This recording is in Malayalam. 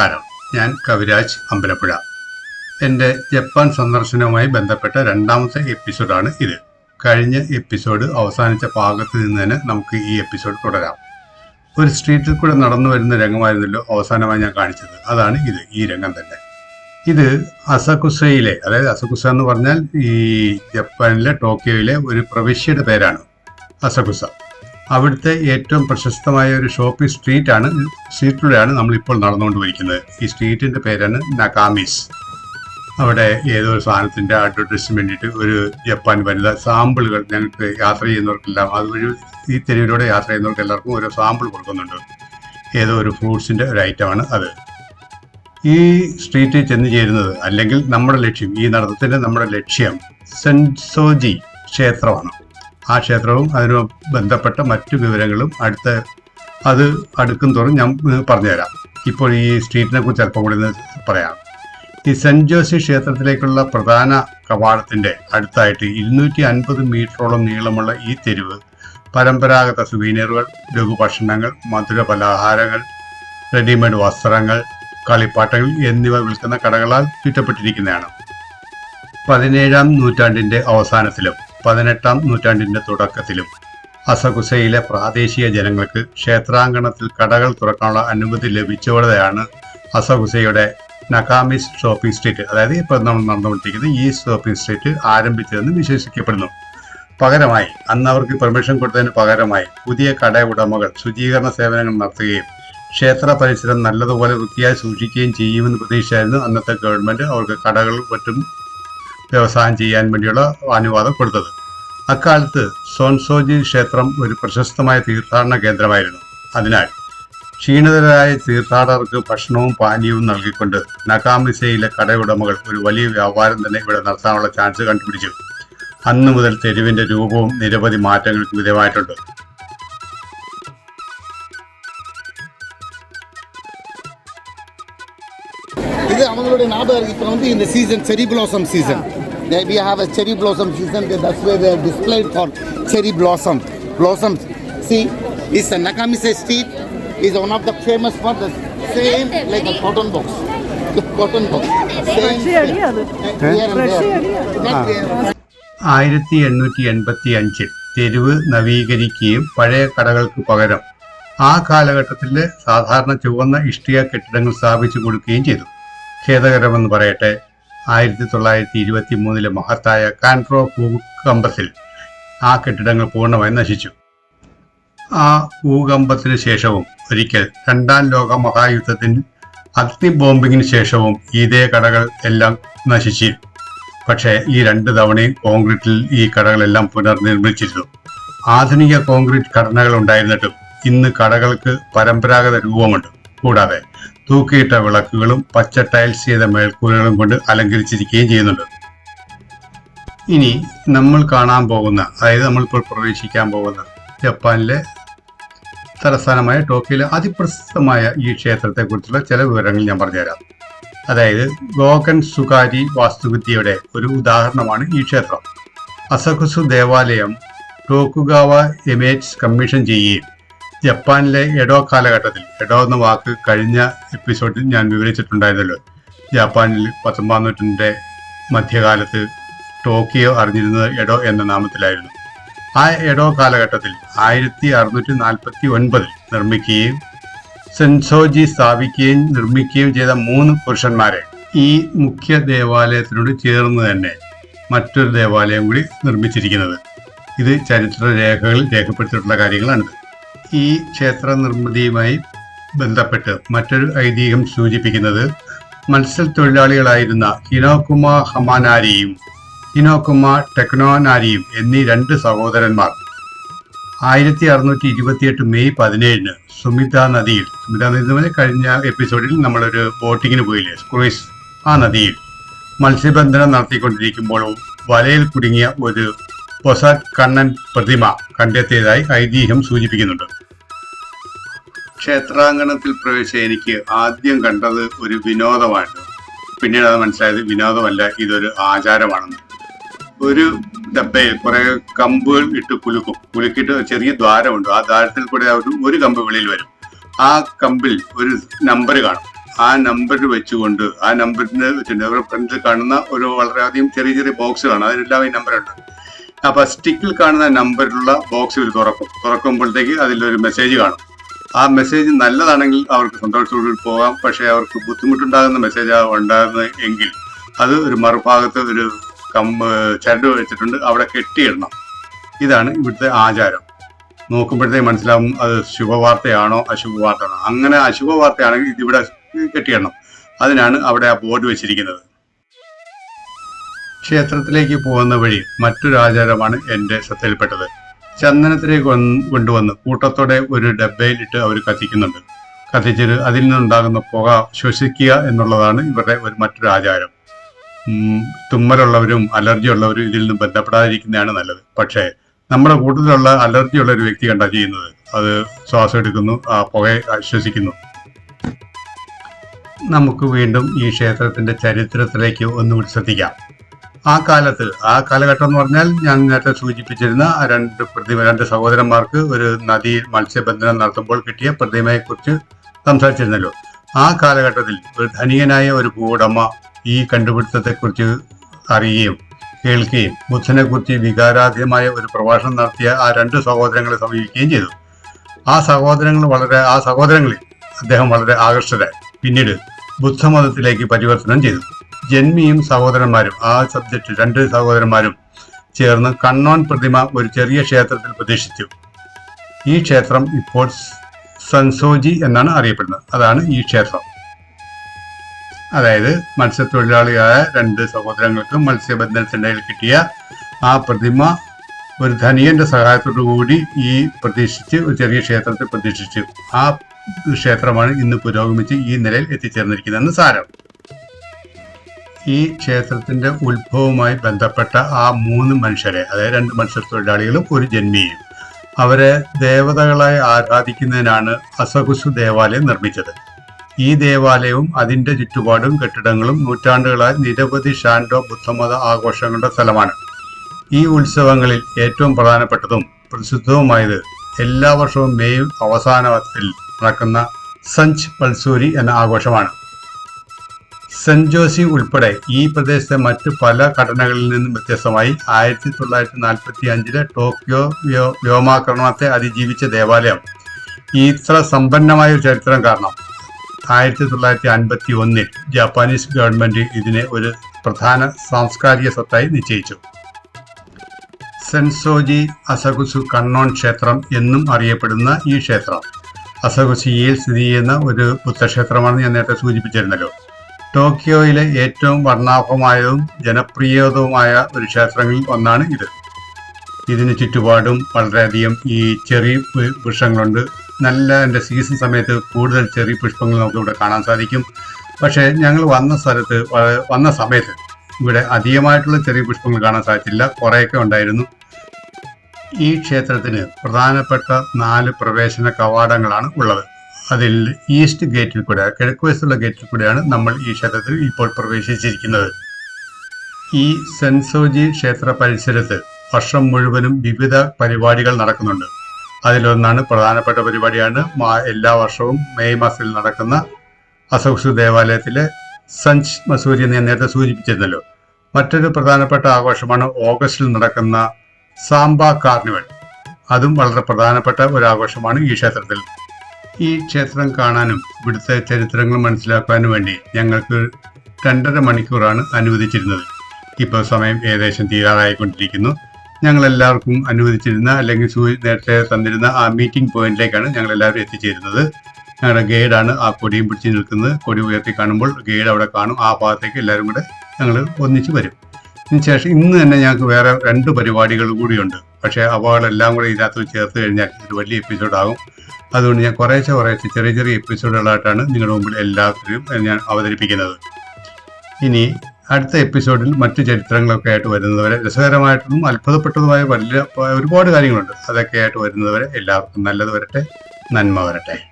നമസ്കാരം. ഞാൻ കവിരാജ് അമ്പലപ്പുഴ. എന്റെ ജപ്പാൻ സന്ദർശനവുമായി ബന്ധപ്പെട്ട രണ്ടാമത്തെ എപ്പിസോഡാണ് ഇത്. കഴിഞ്ഞ എപ്പിസോഡ് അവസാനിച്ച ഭാഗത്ത് നിന്ന് തന്നെ നമുക്ക് ഈ എപ്പിസോഡ് തുടരാം. ഒരു സ്ട്രീറ്റിൽ കൂടെ നടന്നു വരുന്ന രംഗമായിരുന്നല്ലോ അവസാനമായി ഞാൻ കാണിച്ചത്. അതാണ് ഇത് ഈ രംഗം തന്നെ. ഇത് അസകുസയിലെ അതായത് അസകുസ എന്ന് പറഞ്ഞാൽ ഈ ജപ്പാനിലെ ടോക്കിയോയിലെ ഒരു പ്രവിശ്യയുടെ പേരാണ്. അസകുസ. അവിടുത്തെ ഏറ്റവും പ്രശസ്തമായ ഒരു ഷോപ്പിംഗ് സ്ട്രീറ്റ് ആണ് സ്ട്രീറ്റിലൂടെയാണ് നമ്മളിപ്പോൾ നടന്നുകൊണ്ടിരിക്കുന്നത്. ഈ സ്ട്രീറ്റിന്റെ പേരാണ് നകാമിസ് അവിടെ ഏതോ ഒരു സാധനത്തിന്റെ അഡ്വർടൈസിന് വേണ്ടിയിട്ട് ഒരു ജപ്പാൻ വനിത സാമ്പിളുകൾ ഞങ്ങൾക്ക് യാത്ര ചെയ്യുന്നവർക്കെല്ലാം അതുവഴി ഈ തെരുവിലൂടെ യാത്ര ചെയ്യുന്നവർക്ക് എല്ലാവർക്കും ഓരോ സാമ്പിൾ കൊടുക്കുന്നുണ്ട്. ഏതോ ഒരു ഫ്രൂട്ട്സിന്റെ ഒരു ഐറ്റമാണ് അത്. ഈ സ്ട്രീറ്റിൽ ചെന്ന് ചേരുന്നത് അല്ലെങ്കിൽ നമ്മുടെ ലക്ഷ്യം ഈ നടത്തത്തിന്റെ നമ്മുടെ ലക്ഷ്യം സെൻസോജി ക്ഷേത്രമാണ്. ആ ക്ഷേത്രവും അതിനു ബന്ധപ്പെട്ട മറ്റു വിവരങ്ങളും അടുത്ത അത് അടുക്കും തോറും ഞാൻ പറഞ്ഞുതരാം. ഇപ്പോൾ ഈ സ്ട്രീറ്റിനെ കുറിച്ച് അല്പം കൂടി പറയാം. ഈ സെന്റ് ജോസി ക്ഷേത്രത്തിലേക്കുള്ള പ്രധാന കവാടത്തിന്റെ അടുത്തായിട്ട് ഇരുന്നൂറ്റി അൻപത് മീറ്ററോളം നീളമുള്ള ഈ തെരുവ് പരമ്പരാഗത സുവീനിയറുകൾ ലഘുഭക്ഷണങ്ങൾ മധുര പലഹാരങ്ങൾ റെഡിമെയ്ഡ് വസ്ത്രങ്ങൾ കളിപ്പാട്ടങ്ങൾ എന്നിവ വിൽക്കുന്ന കടകളാൽ ചുറ്റപ്പെട്ടിരിക്കുന്നതാണ്. പതിനേഴാം നൂറ്റാണ്ടിന്റെ അവസാനത്തിലും പതിനെട്ടാം നൂറ്റാണ്ടിന്റെ തുടക്കത്തിലും അസകുസയിലെ പ്രാദേശിക ജനങ്ങൾക്ക് ക്ഷേത്രാങ്കണത്തിൽ കടകൾ തുറക്കാനുള്ള അനുമതി ലഭിച്ചതോടെയാണ് അസകുസയുടെ നകാമിസ് ഷോപ്പിംഗ് സ്ട്രീറ്റ്. അതായത് ഇപ്പോൾ നമ്മൾ നടന്നുകൊണ്ടിരിക്കുന്ന ഈ ഷോപ്പിംഗ് സ്ട്രീറ്റ് ആരംഭിച്ചതെന്ന് വിശേഷിക്കപ്പെടുന്നു. പകരമായി അന്ന് അവർക്ക് പെർമിഷൻ കൊടുത്തതിന് പകരമായി പുതിയ കട ഉടമകൾ ശുചീകരണ സേവനങ്ങൾ നടത്തുകയും ക്ഷേത്ര പരിസരം നല്ലതുപോലെ വൃത്തിയായി സൂക്ഷിക്കുകയും ചെയ്യുമെന്ന് പ്രതീക്ഷയായിരുന്നു അന്നത്തെ ഗവൺമെന്റ് അവർക്ക് കടകൾ മറ്റും വ്യവസായം ചെയ്യാൻ വേണ്ടിയുള്ള അനുവാദം കൊടുത്തത് അക്കാലത്ത് സോൻസോജി ക്ഷേത്രം ഒരു പ്രശസ്തമായ തീർത്ഥാടന കേന്ദ്രമായിരുന്നു അതിനാൽ ക്ഷീണിതരായ തീർത്ഥാടകർക്ക് ഭക്ഷണവും പാനീയവും നൽകിക്കൊണ്ട് നകാമിസയിലെ കടയുടമകൾ ഒരു വലിയ വ്യാപാരം തന്നെ ഇവിടെ നടത്താനുള്ള ചാൻസ് കണ്ടുപിടിച്ചു അന്ന് മുതൽ തെരുവിന്റെ രൂപവും നിരവധി മാറ്റങ്ങൾക്ക് വിധേയമായിട്ടുണ്ട് இது அவங்களுடைய ஞாபகம் இப்போ வந்து இந்த சீசன் செரி blossom season we have a cherry blossom season that's where they are displayed for cherry blossom blossoms see this the Nakamise street is one of the famous for the same like a cotton box the cotton box same there ആയിരത്തി എണ്ണൂറ്റി എൺപത്തി അഞ്ചിൽ തെരുവ് നവീകരിക്കുകയും പഴയ കടകൾക്ക് പകരം ആ കാലഘട്ടത്തിൽ സാധാരണ ചുവന്ന ഇഷ്ടിക കെട്ടിടങ്ങൾ സ്ഥാപിച്ചു കൊടുക്കുകയും ചെയ്തു ഖേദകരമെന്ന് പറയട്ടെ ആയിരത്തി തൊള്ളായിരത്തി ഇരുപത്തി മൂന്നിലെ മഹത്തായ കാൻട്രോ ഭൂകമ്പത്തിൽ ആ കെട്ടിടങ്ങൾ പൂർണമായി നശിച്ചു. ആ ഭൂകമ്പത്തിന് ശേഷവും ഒരിക്കൽ രണ്ടാം ലോക മഹായുദ്ധത്തിൽ അഗ്നി ബോംബിങ്ങിന് ശേഷവും ഇതേ കടകൾ എല്ലാം നശിച്ചു പക്ഷേ ഈ രണ്ട് തവണയും കോൺക്രീറ്റിൽ ഈ കടകളെല്ലാം പുനർനിർമ്മിച്ചിരുന്നു. ആധുനിക കോൺക്രീറ്റ് ഘടനകൾ ഉണ്ടായിരുന്നിട്ടും ഇന്ന് കടകൾക്ക് പരമ്പരാഗത രൂപമുണ്ട്. കൂടാതെ തൂക്കിയിട്ട വിളക്കുകളും പച്ച ടൈൽസ് ചെയ്ത മേൽക്കൂരകളും കൊണ്ട് അലങ്കരിച്ചിരിക്കുകയും ചെയ്യുന്നുണ്ട്. ഇനി നമ്മൾ കാണാൻ പോകുന്ന അതായത് നമ്മളിപ്പോൾ പ്രവേശിക്കാൻ പോകുന്ന ജപ്പാനിലെ തലസ്ഥാനമായ ടോക്കിയിലെ അതിപ്രസിദ്ധമായ ഈ ക്ഷേത്രത്തെക്കുറിച്ചുള്ള ചില വിവരങ്ങൾ ഞാൻ പറഞ്ഞുതരാം. അതായത് ഗോകൻ സുകാരി വാസ്തുവിദ്യയുടെ ഒരു ഉദാഹരണമാണ് ഈ ക്ഷേത്രം. അസകുസു ദേവാലയം ടോക്കുഗാവ എമേറ്റ്സ് കമ്മീഷൻ ചെയ്യുകയും ജപ്പാനിലെ എഡോ കാലഘട്ടത്തിൽ എഡോ എന്ന വാക്ക് കഴിഞ്ഞ എപ്പിസോഡിൽ ഞാൻ വിവരിച്ചിട്ടുണ്ടായിരുന്നല്ലോ. ജപ്പാനിൽ പത്തൊമ്പതാം നൂറ്റാണ്ടിന്റെ മധ്യകാലത്ത് ടോക്കിയോ അറിഞ്ഞിരുന്നത് എഡോ എന്ന നാമത്തിലായിരുന്നു. ആ എഡോ കാലഘട്ടത്തിൽ ആയിരത്തി അറുന്നൂറ്റി നാൽപ്പത്തി ഒൻപതിൽ നിർമ്മിക്കുകയും സെൻസോജി സ്ഥാപിക്കുകയും നിർമ്മിക്കുകയും ചെയ്ത മൂന്ന് പുരുഷന്മാരെ ഈ മുഖ്യ ദേവാലയത്തിനോട് ചേർന്ന് തന്നെ മറ്റൊരു ദേവാലയം കൂടി നിർമ്മിച്ചിരിക്കുന്നത്. ഇത് ചരിത്ര രേഖകളിൽ രേഖപ്പെടുത്തിയിട്ടുള്ള കാര്യങ്ങളാണിത്. ഈ ക്ഷേത്ര നിർമ്മിതിയുമായി ബന്ധപ്പെട്ട് മറ്റൊരു ഐതിഹ്യം സൂചിപ്പിക്കുന്നത് മത്സ്യത്തൊഴിലാളികളായിരുന്ന ഹിനോകുമ ഹമാനാരിയും ഹിനോകുമ ടെക്നോനാരിയും എന്നീ രണ്ട് സഹോദരന്മാർ ആയിരത്തി അറുന്നൂറ്റി ഇരുപത്തിയെട്ട് മെയ് പതിനേഴിന് സുമിത നദിയിൽ സുമിത നദി കഴിഞ്ഞ എപ്പിസോഡിൽ നമ്മളൊരു ബോട്ടിങ്ങിന് പോയില്ലേ ക്രൂയിസ് ആ നദിയിൽ മത്സ്യബന്ധനം നടത്തിക്കൊണ്ടിരിക്കുമ്പോൾ വലയിൽ കുടുങ്ങിയ ഒരു പൊസാറ്റ് കണ്ണൻ പ്രതിമ കണ്ടെത്തിയതായി ഐതിഹ്യം സൂചിപ്പിക്കുന്നുണ്ട്. ക്ഷേത്രാങ്കണത്തിൽ പ്രവേശിച്ച എനിക്ക് ആദ്യം കണ്ടത് ഒരു വിനോദമാണ് പിന്നീട് അത് മനസ്സിലായത് വിനോദമല്ല ഇതൊരു ആചാരമാണെന്ന്. ഒരു ഡബയിൽ കുറെ കമ്പുകൾ ഇട്ട് കുലുക്കും. കുലുക്കിയിട്ട് ചെറിയ ദ്വാരമുണ്ട്. ആ ദ്വാരത്തിൽ കൂടെ ഒരു ഒരു കമ്പ് വെളിയിൽ വരും. ആ കമ്പിൽ ഒരു നമ്പർ കാണും. ആ നമ്പർ വെച്ചുകൊണ്ട് ആ നമ്പറിന് വെച്ചിട്ടുണ്ട് അവരുടെ ഫ്രണ്ടിൽ കാണുന്ന ഒരു വളരെയധികം ചെറിയ ചെറിയ ബോക്സുകളാണ് അതിനെല്ലാം ഈ നമ്പറുണ്ട്. അപ്പൊ സ്റ്റിക്കിൽ കാണുന്ന നമ്പറിലുള്ള ബോക്സ് ഇവർ തുറക്കും തുറക്കുമ്പോഴത്തേക്ക് അതിലൊരു മെസ്സേജ് കാണും. ആ മെസ്സേജ് നല്ലതാണെങ്കിൽ അവർക്ക് സന്തോഷത്തോടെ പോകാം. പക്ഷേ അവർക്ക് ബുദ്ധിമുട്ടുണ്ടാകുന്ന മെസ്സേജ് ഉണ്ടാകുന്നത് എങ്കിൽ അത് ഒരു മറുഭാഗത്ത് ഒരു കമ്പ് ചരട് വെച്ചിട്ടുണ്ട്. അവിടെ കെട്ടിയിടണം. ഇതാണ് ഇവിടുത്തെ ആചാരം. നോക്കുമ്പോഴത്തേക്ക് മനസ്സിലാവും അത് ശുഭവാർത്തയാണോ അശുഭവാർത്തയാണോ. അങ്ങനെ അശുഭവാർത്തയാണെങ്കിൽ ഇതിവിടെ കെട്ടിയിടണം. അതിനാണ് അവിടെ ആ ബോർഡ് വെച്ചിരിക്കുന്നത്. ക്ഷേത്രത്തിലേക്ക് പോകുന്ന വഴി മറ്റൊരു ആചാരമാണ് എന്റെ ശ്രദ്ധയിൽപ്പെട്ടത്. ചന്ദനത്തിലേക്ക് വന്ന് കൊണ്ടുവന്ന് കൂട്ടത്തോടെ ഒരു ഡബ്ബയിലിട്ട് അവർ കത്തിക്കുന്നുണ്ട്. കത്തിച്ചിട്ട് അതിൽ നിന്നുണ്ടാകുന്ന പുക ശ്വസിക്കുക എന്നുള്ളതാണ് ഇവരുടെ ഒരു മറ്റൊരു ആചാരം. തുമ്മലുള്ളവരും അലർജി ഉള്ളവരും ഇതിൽ നിന്ന് ബന്ധപ്പെടാതിരിക്കുന്നതാണ് നല്ലത്. പക്ഷേ നമ്മുടെ കൂട്ടത്തിലുള്ള അലർജി ഉള്ള ഒരു വ്യക്തി കണ്ടാ ചെയ്യുന്നത്. അത് ശ്വാസം എടുക്കുന്നു ആ പുക ശ്വസിക്കുന്നു. നമുക്ക് വീണ്ടും ഈ ക്ഷേത്രത്തിന്റെ ചരിത്രത്തിലേക്ക് ഒന്ന് ശ്രദ്ധിക്കാം. ആ കാലത്ത് ആ കാലഘട്ടം എന്ന് പറഞ്ഞാൽ ഞാൻ നേരത്തെ സൂചിപ്പിച്ചിരുന്ന രണ്ട് പ്രതിമ രണ്ട് സഹോദരന്മാർക്ക് ഒരു നദിയിൽ മത്സ്യബന്ധനം നടത്തുമ്പോൾ കിട്ടിയ പ്രതിമയെക്കുറിച്ച് സംസാരിച്ചിരുന്നല്ലോ. ആ കാലഘട്ടത്തിൽ ഒരു ധനികനായ ഒരു ഭൂവുടമ ഈ കണ്ടുപിടുത്തത്തെക്കുറിച്ച് അറിയുകയും കേൾക്കുകയും ബുദ്ധനെക്കുറിച്ച് വികാരാധീയമായ ഒരു പ്രഭാഷണം നടത്തിയ ആ രണ്ട് സഹോദരങ്ങളെ സമീപിക്കുകയും ചെയ്തു. ആ സഹോദരങ്ങൾ വളരെ ആ സഹോദരങ്ങളിൽ അദ്ദേഹം വളരെ ആകർഷകരായി പിന്നീട് ബുദ്ധമതത്തിലേക്ക് പരിവർത്തനം ചെയ്തു. ജന്മിയും സഹോദരന്മാരും ആ സബ്ജക്റ്റ് രണ്ട് സഹോദരന്മാരും ചേർന്ന് കണ്ണോൻ പ്രതിമ ഒരു ചെറിയ ക്ഷേത്രത്തിൽ പ്രതിഷ്ഠിച്ചു ഈ ക്ഷേത്രം ഇപ്പോൾ സൻസോജി എന്നാണ് അറിയപ്പെടുന്നത്. അതാണ് ഈ ക്ഷേത്രം. അതായത് മത്സ്യത്തൊഴിലാളിയായ രണ്ട് സഹോദരങ്ങൾക്ക് മത്സ്യബന്ധനത്തിനിടയിൽ കിട്ടിയ ആ പ്രതിമ ഒരു ധനിയന്റെ സഹായത്തോടു കൂടി ഈ പ്രതിഷ്ഠിച്ച് ഒരു ചെറിയ ക്ഷേത്രത്തിൽ പ്രതിഷ്ഠിച്ചു ആ ക്ഷേത്രമാണ് ഇന്ന് പുരോഗമിച്ച് ഈ നിലയിൽ എത്തിച്ചേർന്നിരിക്കുന്നതെന്ന് സാരം. ഈ ക്ഷേത്രത്തിന്റെ ഉത്ഭവവുമായി ബന്ധപ്പെട്ട ആ മൂന്ന് മനുഷ്യരെ അതായത് രണ്ട് മത്സ്യത്തൊഴിലാളികളും ഒരു ജന്മിയും. അവരെ ദേവതകളായി ആരാധിക്കുന്നതിനാണ് അസകുസു ദേവാലയം നിർമ്മിച്ചത്. ഈ ദേവാലയവും അതിന്റെ ചുറ്റുപാടും കെട്ടിടങ്ങളും നൂറ്റാണ്ടുകളായി നിരവധി ഷാൻഡോ ബുദ്ധമത ആഘോഷങ്ങളുടെ സ്ഥലമാണ്. ഈ ഉത്സവങ്ങളിൽ ഏറ്റവും പ്രധാനപ്പെട്ടതും പ്രസിദ്ധവുമായത് എല്ലാ വർഷവും മെയ് അവസാനത്തിൽ നടക്കുന്ന സഞ്ച് പൽസൂരി എന്ന ആഘോഷമാണ്. സെന്റ് ജോസി ഉൾപ്പെടെ ഈ പ്രദേശത്തെ മറ്റ് പല ഘടനകളിൽ നിന്നും വ്യത്യസ്തമായി ആയിരത്തി തൊള്ളായിരത്തി നാൽപ്പത്തി അഞ്ചിലെ ടോക്കിയോ വ്യോ- വ്യോമാക്രമണത്തെ അതിജീവിച്ച ദേവാലയം. ഇത്ര സമ്പന്നമായ ഒരു ചരിത്രം കാരണം ആയിരത്തി തൊള്ളായിരത്തി അൻപത്തി ഒന്നിൽ ജാപ്പാനീസ് ഗവൺമെന്റ് ഇതിനെ ഒരു പ്രധാന സാംസ്കാരിക സ്വത്തായി നിശ്ചയിച്ചു. സെൻസോജി അസകുസു കണ്ണോൺ ക്ഷേത്രം എന്നും അറിയപ്പെടുന്ന ഈ ക്ഷേത്രം. അസകുസിയിൽ സ്ഥിതി ചെയ്യുന്ന ഒരു ബുദ്ധക്ഷേത്രമാണെന്ന് ഞാൻ നേരത്തെ സൂചിപ്പിച്ചിരുന്നല്ലോ. ടോക്കിയോയിലെ ഏറ്റവും വർണാഭമായതും ജനപ്രിയതുമായ ഒരു ക്ഷേത്രങ്ങളിൽ ഒന്നാണ് ഇത്. ഇതിന് ചുറ്റുപാടും വളരെയധികം ഈ ചെറിയ വൃക്ഷങ്ങളുണ്ട്. നല്ല എന്റെ സീസൺ സമയത്ത് കൂടുതൽ ചെറിയ പുഷ്പങ്ങൾ നമുക്ക് ഇവിടെ കാണാൻ സാധിക്കും. പക്ഷേ ഞങ്ങൾ വന്ന സ്ഥലത്ത് വന്ന സമയത്ത് ഇവിടെ അധികമായിട്ടുള്ള ചെറിയ പുഷ്പങ്ങൾ കാണാൻ സാധിച്ചില്ല. കുറേയൊക്കെ ഉണ്ടായിരുന്നു. ഈ ക്ഷേത്രത്തിന് പ്രധാനപ്പെട്ട നാല് പ്രവേശന കവാടങ്ങളാണ് ഉള്ളത്. അതിൽ ഈസ്റ്റ് ഗേറ്റിൽ കൂടെ കിഴക്ക് വശത്തുള്ള ഗേറ്റിൽ കൂടെയാണ് നമ്മൾ ഈ ക്ഷേത്രത്തിൽ ഇപ്പോൾ പ്രവേശിച്ചിരിക്കുന്നത്. ഈ സെൻസോജി ക്ഷേത്ര പരിസരത്ത് വർഷം മുഴുവനും വിവിധ പരിപാടികൾ നടക്കുന്നുണ്ട്. അതിലൊന്നാണ് പ്രധാനപ്പെട്ട പരിപാടിയാണ് എല്ലാ വർഷവും മെയ് മാസത്തിൽ നടക്കുന്ന അസോക്സു ദേവാലയത്തിലെ സഞ്ച് മസൂരി എന്ന് ഞാൻ നേരത്തെ സൂചിപ്പിച്ചിരുന്നല്ലോ. മറ്റൊരു പ്രധാനപ്പെട്ട ആഘോഷമാണ് ഓഗസ്റ്റിൽ നടക്കുന്ന സാംബ കാർണിവൽ. അതും വളരെ പ്രധാനപ്പെട്ട ഒരു ആഘോഷമാണ് ഈ ക്ഷേത്രത്തിൽ. ഈ ക്ഷേത്രം കാണാനും ഇവിടുത്തെ ചരിത്രങ്ങൾ മനസ്സിലാക്കാനും വേണ്ടി ഞങ്ങൾക്ക് രണ്ടര മണിക്കൂറാണ് അനുവദിച്ചിരുന്നത്. ഇപ്പോൾ സമയം ഏകദേശം തീരാറായിക്കൊണ്ടിരിക്കുന്നു. ഞങ്ങൾ എല്ലാവർക്കും അനുവദിച്ചിരുന്ന അല്ലെങ്കിൽ നേരത്തെ തന്നിരുന്ന ആ മീറ്റിംഗ് പോയിന്റിലേക്കാണ് ഞങ്ങൾ എല്ലാവരും എത്തിച്ചേരുന്നത്. ഞങ്ങളുടെ ഗൈഡാണ് ആ കൊടിയും പിടിച്ച് നിൽക്കുന്നത്. കൊടി ഉയർത്തി കാണുമ്പോൾ ഗൈഡ് അവിടെ കാണും. ആ ഭാഗത്തേക്ക് എല്ലാവരും കൂടെ ഞങ്ങൾ ഒന്നിച്ച് വരും. ഇതിനുശേഷം ഇന്ന് തന്നെ ഞങ്ങൾക്ക് വേറെ രണ്ട് പരിപാടികൾ കൂടിയുണ്ട്. പക്ഷേ അവകളെല്ലാം കൂടെ ഇതിനകത്ത് ചേർത്ത് കഴിഞ്ഞാൽ ഒരു വലിയ എപ്പിസോഡാകും. അതുകൊണ്ട് ഞാൻ കുറേശ്ശെ കുറേശ്ശെ ചെറിയ ചെറിയ എപ്പിസോഡുകളായിട്ടാണ് നിങ്ങളുടെ മുമ്പിൽ എല്ലാത്തിനും ഞാൻ അവതരിപ്പിക്കുന്നത്. ഇനി അടുത്ത എപ്പിസോഡിൽ മറ്റു ചരിത്രങ്ങളൊക്കെ ആയിട്ട് വരുന്നവരെ രസകരമായിട്ടും അത്ഭുതപ്പെട്ടതുമായ വലിയ ഒരുപാട് കാര്യങ്ങളുണ്ട്. അതൊക്കെ ആയിട്ട് വരുന്നവരെ എല്ലാവർക്കും നല്ലത് വരട്ടെ. നന്മ വരട്ടെ.